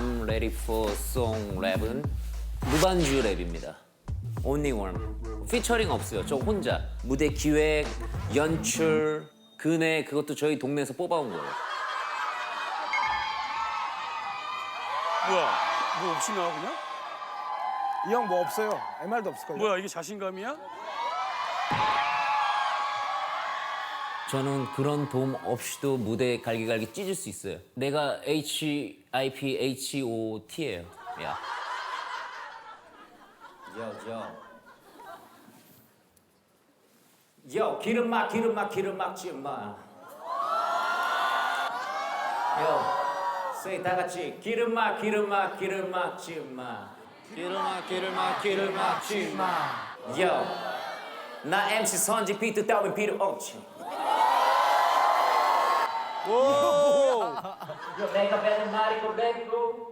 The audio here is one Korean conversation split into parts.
I'm ready for song 랩은 무반주 랩입니다. Only one. 피처링 없어요. 저 혼자 무대 기획, 연출, 근해 그것도 저희 동네에서 뽑아온 거예요. 뭐야? 뭐 없이 나와 그냥? 이 형 뭐 없어요. MR도 없을 거예요. 뭐야 이게 자신감이야? 저는 그런 도움 없이도 무대에 갈기갈기 찢을 수 있어요. 내가 H I P H O T예요. 야. 요, 요. 요, 기름 막, 기름 막, 기름 막지 마. 요, say 다 같이 기름 막, 기름 막, 기름 막지 마. 기름 막, 기름 막, 기름 막지 마. 요, 나 MC 선지 비트 따윈 필요 없지. 요, 내가 배는 말이고 랩이고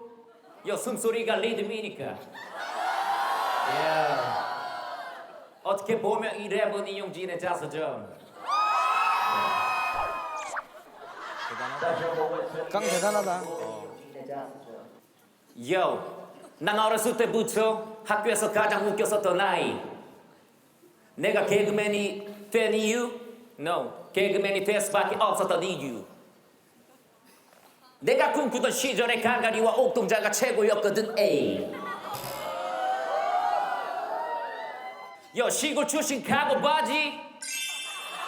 요 숨소리가 리듬이니까 야 어떻게 보면 이 랩은 이용진의 자서전 깡 대단하다. 요, 난 어렸을 때부터 학교에서 가장 웃겼었던 아이 내가 개그맨이 된 이유? No, 개그맨이 될 수밖에 없었던 이유 내가 꿈꾸던 시절의 강가리와 옥동자가 최고였거든 에이. 요 시골 출신 카고 바지.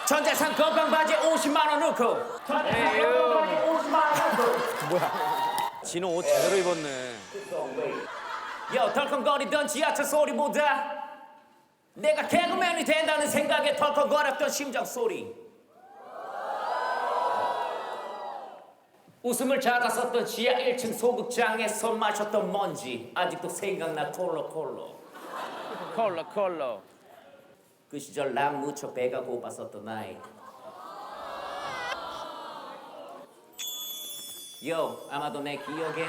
전재산 건빵 바지에 50만 원 넣고. 전재산 건빵 바지에 50만 원 넣고. 진호 옷 제대로 입었네. 요 덜컹거리던 지하철 소리보다 내가 개그맨이 된다는 생각에 덜컹거렸던 심장 소리 웃음을 찾았었던 지하 1층 소극장에서 마셨던 먼지. 아직도 생각나. 콜로 콜로. 콜로 콜로. 그 시절 난 무척 배가 고팠었던 나이. 요 아마도 내 기억엔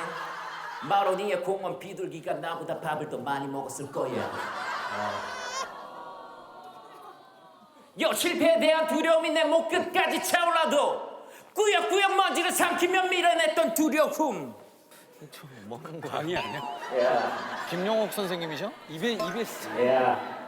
마로니의 공원 비둘기가 나보다 밥을 더 많이 먹었을 거야. 요 실패에 대한 두려움이 내 목 끝까지 차올라도 꾸역꾸역 먼지를 삼키며 밀어냈던 두려움 강의 아니야? 김용옥 선생님이셔? 입에 입에 야